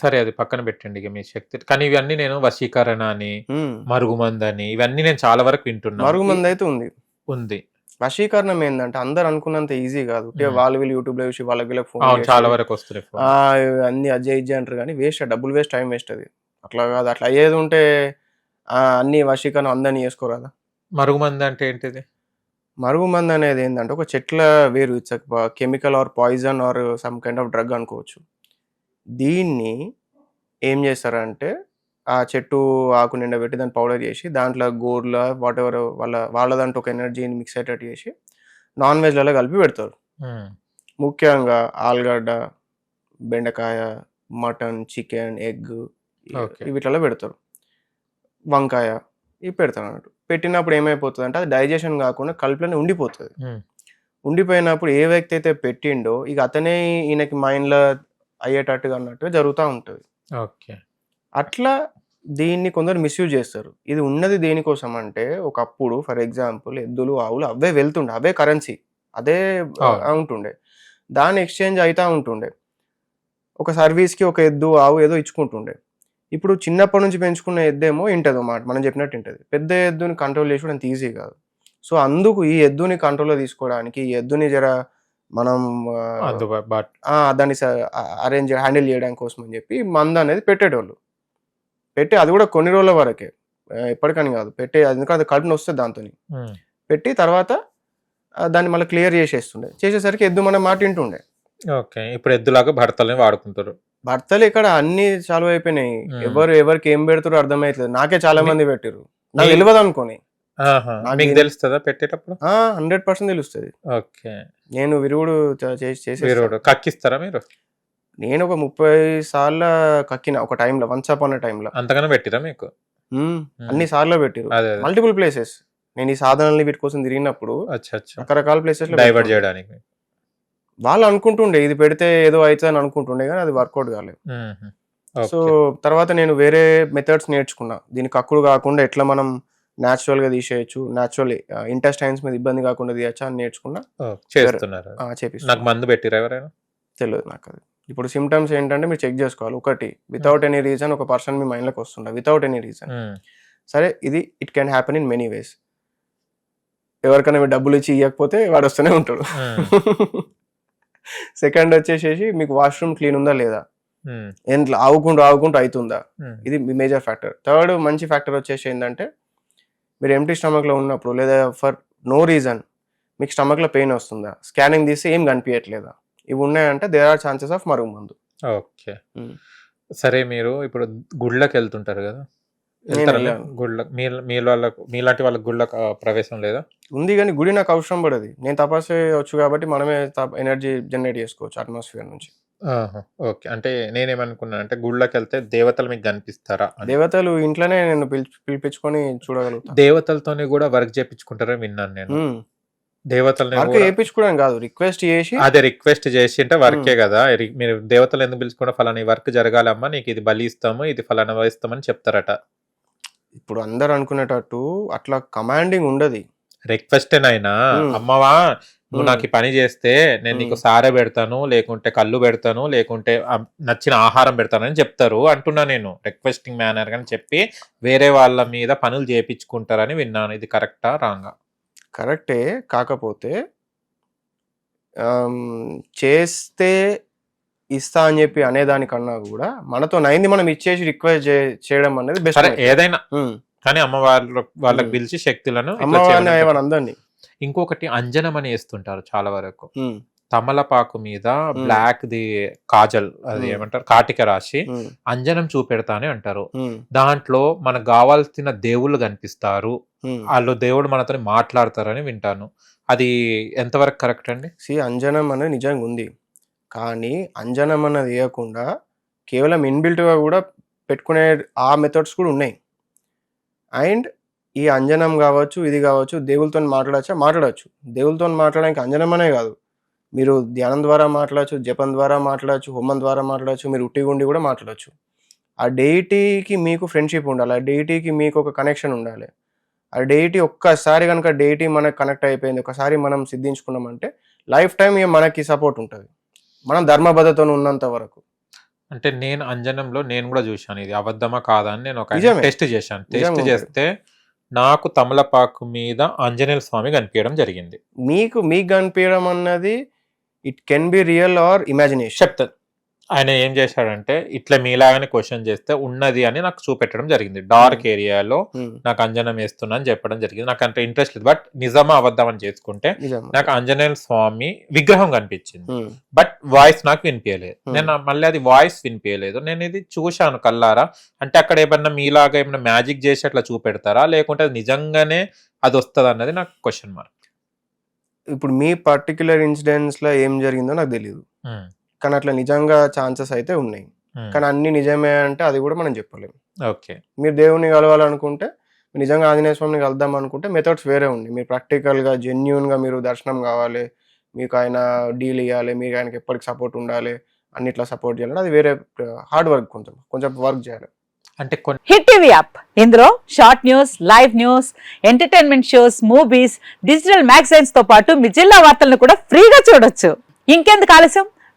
సరే అది పక్కన పెట్టండి ఇక మీ శక్తి. కానీ ఇవన్నీ నేను వశీకరణ అని. మరుగుమంది అని ఇవన్నీ నేను చాలా వరకు వింటున్నాను మరుగు మంది అయితే ఉంది. ఉంది. వశీకరణం ఏంటంటే అందరు అనుకున్నంత ఈజీ కాదు. వాళ్ళు వీళ్ళు యూట్యూబ్లో చూసి వాళ్ళకి వీళ్ళకి ఫోన్ చాలా వరకు వస్తున్నాయి. అన్ని అజ్జే ఇజ్జే అంటారు కానీ వేస్ట్ డబ్బులు వేస్ట్ టైం వేస్ట్ అది. అట్లా కాదు అట్లా అయ్యేది ఉంటే అన్ని వశీకరణం అందరినీ చేసుకోరాదా మరుగుమంది అంటే ఏంటిది? మరుగు మంది అనేది ఏంటంటే ఒక చెట్ల వేరు it's chemical or poison or some kind of drug అనుకోవచ్చు. దీన్ని ఏం చేస్తారంటే ఆ చెట్టు ఆకు నిండా పెట్టి దాన్ని పౌడర్ చేసి దాంట్లో గోర్ల వాట్ ఎవర్ వాళ్ళ వాళ్ళదంటూ ఒక ఎనర్జీని మిక్స్ అయ్యేటట్టు చేసి నాన్ వెజ్లలో కలిపి పెడతారు. ఉమ్, ముఖ్యంగా ఆలుగడ్డ బెండకాయ మటన్ చికెన్ ఎగ్. వీటిలో పెడతారు. వంకాయ ఇవి పెడతారు అన్నట్టు. పెట్టినప్పుడు ఏమైపోతుంది అంటే అది డైజెషన్ కాకుండా కడుపులోనే ఉండిపోతుంది. ఉమ్, ఉండిపోయినప్పుడు ఏ వ్యక్తి అయితే పెట్టిండో ఇక అతనే ఈయనకి మైండ్లో అయ్యేటట్టుగా అన్నట్టుగా జరుగుతూ ఉంటుంది. ఓకే. అట్లా దీన్ని కొందరు మిస్యూజ్ చేస్తారు. ఇది ఉన్నది దేనికోసం అంటే ఒకప్పుడు ఫర్ ఎగ్జాంపుల్ ఎద్దులు ఆవులు అవే వెళ్తుండే అవే కరెన్సీ అదే. ఉంటుండే. దాని ఎక్స్చేంజ్ అవుతా ఉంటుండే. ఒక సర్వీస్కి ఒక ఎద్దు ఆవు ఏదో ఇచ్చుకుంటుండే. ఇప్పుడు చిన్నప్పటి నుంచి పెంచుకున్న ఎద్దేమో ఇంటది మాట మనం చెప్పినట్టు ఇంటది. పెద్ద ఎద్దుని కంట్రోల్ చేసుకోవడం ఈజీ కాదు. సో అందుకు ఈ ఎద్దుని కంట్రోల్లో తీసుకోవడానికి ఈ ఎద్దుని జర మనం దాన్ని అరేంజ్ హ్యాండిల్ చేయడం కోసం అని చెప్పి మందు అనేది పెట్టేటోళ్ళు. పెట్టి అది కూడా కొన్ని రోజుల వరకే. ఎప్పటికని కాదు. పెట్టే అది ఎందుకంటే కడుపున వస్తుంది దాంతో పెట్టి తర్వాత దాన్ని మళ్ళీ క్లియర్ చేసేస్తుండే. చేసేసరికి ఎద్దు మన మాట వింటుండే. ఓకే. ఇప్పుడు ఎద్దులాగా భర్తలని వాడుకుంటారు. భర్తలు ఇక్కడ అన్ని చాలు అయిపోయినాయి. ఎవరు ఎవరికి ఏం పెడతారో అర్థమైతలేదు. నాకే చాలా మంది పెట్టారు నాకు తెలియదు అనుకోని మీకు తెలుస్తుందా పెట్టేటప్పుడు? హండ్రెడ్ పర్సెంట్ తెలుస్తుంది. ఓకే. నేను విరుగుడు చేసి చేసి మీరు కక్కిస్తారా మీరు? నేను ఒక ముప్పై సార్లు కక్కిన ఒక టైంలో వన్స్ అప్ అన్న టైంలో. అంతగానో పెట్టిరా మీకు? అన్ని సార్లు పెట్టిరు. మల్టిపుల్ ప్లేసెస్ నేను ఈ సాధనల్ని వీటి కోసం తిరిగినప్పుడు అచ్చా అచ్చా. రకరకాల ప్లేసెస్ డైవర్ట్ చేయడానికి. వాళ్ళు అనుకుంటుండే ఇది పెడితే ఏదో అవుతుంది అని అనుకుంటుండే కానీ అది వర్కౌట్ కాలేదు. సో తర్వాత నేను వేరే మెథడ్స్ నేర్చుకున్నా. దీనికి కక్కుడు కాకుండా ఎట్లా మనం న్యాచురల్గా తీసేయచ్చు న్యాచురల్ ఇంటెస్టైన్స్ మీద ఇబ్బంది కాకుండా తీయచ్చా అని నేర్చుకున్నా చేస్తున్నారు. నాకు మందు పెట్టిరా ఎవరైనా? తెలియదు నాకు అది ఇప్పుడు సిమ్టమ్స్ ఏంటంటే మీరు చెక్ చేసుకోవాలి ఒకటి. వితౌట్ ఎనీ రీజన్ ఒక పర్సన్ మీ మైండ్లోకి వస్తుండే వితౌట్ ఎనీ రీజన్ సరే ఇది it can happen in many ways ఎవరికైనా మీరు డబ్బులు ఇచ్చి ఇవ్వకపోతే వాడు వస్తూనే ఉంటాడు. సెకండ్ వచ్చేసేసి మీకు వాష్రూమ్ క్లీన్ ఉందా లేదా? ఉమ్, ఎంత ఆవుకుంటూ ఆవుకుంటూ అవుతుందా? ఉమ్, ఇది మేజర్ ఫ్యాక్టర్ థర్డ్ మంచి ఫ్యాక్టర్ వచ్చేసి ఏంటంటే మీరు ఎంటీ స్టమక్లో ఉన్నప్పుడు లేదా ఫర్ నో రీజన్ మీకు స్టమక్లో పెయిన్ వస్తుందా? స్కానింగ్ తీస్తే ఏం కనిపించట్లేదా ఇవి ఉన్నాయంటే దేర్ ఆర్ ఛాన్సెస్ ఆఫ్ మరుగు మందు. ఓకే. ఉమ్. సరే మీరు ఇప్పుడు గుళ్ళకి వెళ్తుంటారు కదా? నేను వెళ్తారా వెళ్ళాను. గుళ్ళ మీ మీ వాళ్ళకు మీలాంటి వాళ్ళకి గుళ్ళకి ఆ, ప్రవేశం లేదా? ఉంది కానీ గుడి నాకు అవసరం పడదు. నేను తపస్సు వచ్చు కాబట్టి మనమే ఎనర్జీ జనరేట్ చేసుకోవచ్చు అట్మాస్ఫియర్ నుంచి. ఆహా, ఓకే. అంటే నేనేమనుకున్నా అంటే గుళ్ళకి వెళ్తే దేవతలు మీకు కనిపిస్తారా అని. దేవతలు ఇంట్లోనే నేను పిలిచి పిలిపించుకొని చూడగలుగుతాను దేవతలతోని కూడా వర్క్ చేపించుకుంటారని విన్నాను నేను. దేవతల్ని వర్క్ చేయించుకోవడం కాదు రిక్వెస్ట్ చేసి అదే రిక్వెస్ట్ చేసి అంటే వర్కే కదా. రి- మీరు దేవతలు ఎందుకు పిలుచుకుంటే ఫలానా ఈ వర్క్ జరగాలమ్మా నీకు ఇది బలి ఇస్తాము ఇది ఫలానా ఇస్తామని చెప్తారట. ఇప్పుడు అందరు అనుకునేటట్టు అట్లా కమాండింగ్ ఉండదు. రిక్వెస్ట్ అయినా మ్మ్. అమ్మవా నువ్వు. నాకు ఈ పని చేస్తే నేను నీకు. సారే పెడతాను లేకుంటే కళ్ళు పెడతాను లేకుంటే నచ్చిన ఆహారం పెడతానని చెప్తారు అంటున్నా నేను. రిక్వెస్టింగ్ మేనర్ అని చెప్పి వేరే వాళ్ళ మీద పనులు చేపించుకుంటారని విన్నాను. ఇది కరెక్టా రాంగా? కరెక్టే. కాకపోతే చేస్తే ఇస్తా అని చెప్పి అనేదానికన్నా కూడా మనతో నైంది మనం ఇచ్చేసి రిక్వెస్ట్ చేయడం అనేది బెస్ట్ ఏదైనా కానీ అమ్మ వాళ్ళ వాళ్ళకి. పిలిచి శక్తులను అమ్మవారిని అందరినీ ఇంకొకటి అంజనం అని వేస్తుంటారు చాలా వరకు. తమలపాకు మీద. బ్లాక్ ది కాజల్ అది. ఏమంటారు? కాటిక రాసి అంజనం చూపెడతా అని అంటారు దాంట్లో మనకు కావాల్సిన దేవుళ్ళు కనిపిస్తారు. వాళ్ళు దేవుడు మనతో మాట్లాడతారని వింటాను. అది ఎంతవరకు కరెక్ట్ అండి? సి అంజనం అనేది నిజంగా ఉంది. కానీ అంజనం అన్నది వేయకుండా కేవలం ఇన్బిల్ట్గా కూడా పెట్టుకునే ఆ మెథడ్స్ కూడా ఉన్నాయి. అండ్ ఈ అంజనం కావచ్చు ఇది కావచ్చు దేవులతో మాట్లాడచ్చా? మాట్లాడచ్చు. దేవులతో మాట్లాడడానికి అంజనం అనే కాదు. మీరు ధ్యానం ద్వారా మాట్లాడచ్చు జపం ద్వారా మాట్లాడచ్చు హోమం ద్వారా మాట్లాడచ్చు మీరు ఉట్టి గుండి కూడా మాట్లాడచ్చు. ఆ డెయిటీకి మీకు ఫ్రెండ్షిప్ ఉండాలి ఆ డెయిటీకి మీకు ఒక కనెక్షన్ ఉండాలి. ఆ డెయిటీ ఒక్కసారి కనుక డెయిటీ మనకు కనెక్ట్ అయిపోయింది ఒకసారి మనం సిద్ధించుకున్నామంటే లైఫ్ టైం మనకి సపోర్ట్ ఉంటుంది. మనం ధర్మబద్ధతో ఉన్నంత వరకు. అంటే నేను అంజనంలో నేను కూడా చూశాను ఇది అబద్ధమా కాదా అని నేను ఒక. టెస్ట్ చేశాను. టెస్ట్ చేస్తే నాకు తమలపాకు మీద ఆంజనేయ స్వామి కనిపించడం జరిగింది. మీకు మీకు కనిపించడం అన్నది it can be real or imagination చెప్తా ఆయన ఏం చేశాడంటే ఇట్లా మీలాగానే క్వశ్చన్ చేస్తే ఉన్నది అని నాకు చూపెట్టడం జరిగింది. డార్క్ ఏరియాలో నాకు అంజనం వేస్తున్నా అని చెప్పడం జరిగింది. నాకు అంత ఇంట్రెస్ట్ లేదు. బట్ నిజమా అబద్ధం అని చేసుకుంటే నాకు ఆంజనేయ స్వామి విగ్రహం కనిపించింది. బట్ వాయిస్ నాకు వినిపించలేదు. Hmm. నేను మళ్ళీ అది వాయిస్ వినిపించలేదు. నేను ఇది చూశాను కల్లారా అంటే అక్కడ ఏమన్నా మీలాగా ఏమన్నా మ్యాజిక్ చేసి అట్లా చూపెడతారా? లేకుంటే అది నిజంగానే అది వస్తుంది అన్నది నాకు క్వశ్చన్ మార్క్ ఇప్పుడు మీ పర్టికులర్ ఇన్సిడెంట్స్లో ఏం జరిగిందో నాకు తెలియదు కానీ అట్లా నిజంగా ఛాన్సెస్ అయితే ఉన్నాయి. కానీ అన్ని నిజమే అంటే అది కూడా మనం చెప్పలేము ఓకే. మీరు దేవుని కలవాలనుకుంటే నిజంగా ఆంజనేయ స్వామిని కలుద్దాం అనుకుంటే మెథడ్స్ వేరే ఉన్నాయి. మీరు ప్రాక్టికల్గా జెన్యున్గా మీరు దర్శనం కావాలి మీకు ఆయన డీల్ ఇవ్వాలి మీకు ఆయనకి ఎప్పటికి సపోర్ట్ ఉండాలి అన్నిట్లా సపోర్ట్ చేయాలంటే అది వేరే హార్డ్ వర్క్ కొంచెం కొంచెం వర్క్ చేయాలి. అంటే కొన్ని హిట్ టీవీ యాప్ ఇందులో short news live news entertainment shows movies digital మ్యాగజైన్స్తో పాటు మీ జిల్లా వార్తలను కూడా ఫ్రీగా చూడొచ్చు. ఇంకెందుకు ఆలస్యం?